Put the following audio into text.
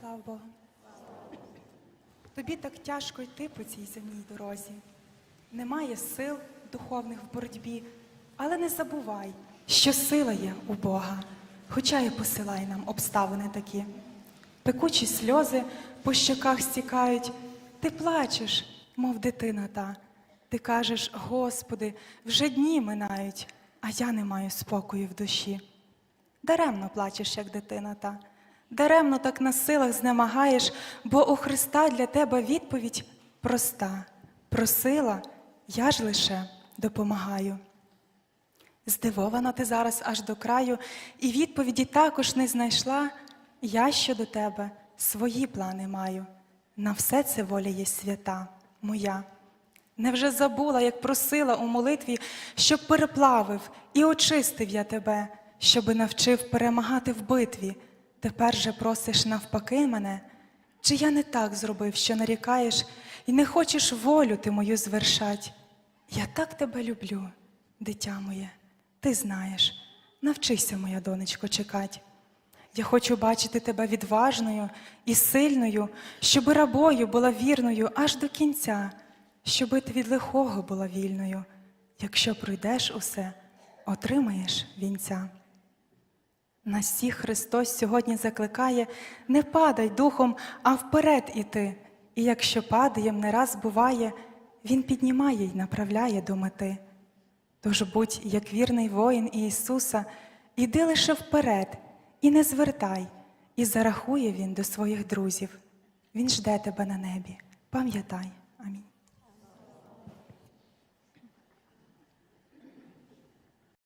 Слава Богу. Тобі так тяжко йти по цій земній дорозі. Немає сил духовних в боротьбі, але не забувай, що сила є у Бога, хоча і посилає нам обставини такі. Пекучі сльози по щоках стікають, ти плачеш, мов дитина та. Ти кажеш, Господи, вже дні минають, а я не маю спокою в душі. Даремно плачеш, як дитина та, даремно так на силах знемагаєш, бо у Христа для тебе відповідь проста. Просила, я ж лише допомагаю. Здивована ти зараз аж до краю, і відповіді також не знайшла. Я щодо тебе свої плани маю. На все це воля є свята моя. Невже забула, як просила у молитві, щоб переплавив і очистив я тебе, щоби навчив перемагати в битві. Тепер же просиш навпаки мене, чи я не так зробив, що нарікаєш, і не хочеш волю ти мою звершать? Я так тебе люблю, дитя моє, ти знаєш, навчися, моя донечко, чекать. Я хочу бачити тебе відважною і сильною, щоби рабою була вірною аж до кінця, щоби ти від лихого була вільною. Якщо пройдеш усе, отримаєш вінця. Нас всіх Христос сьогодні закликає не падай духом, а вперед іти. І якщо падаєм не раз буває, Він піднімає й направляє до мети. Тож будь як вірний воїн Ісуса, іди лише вперед і не звертай, і зарахує Він до своїх друзів. Він жде тебе на небі, пам'ятай.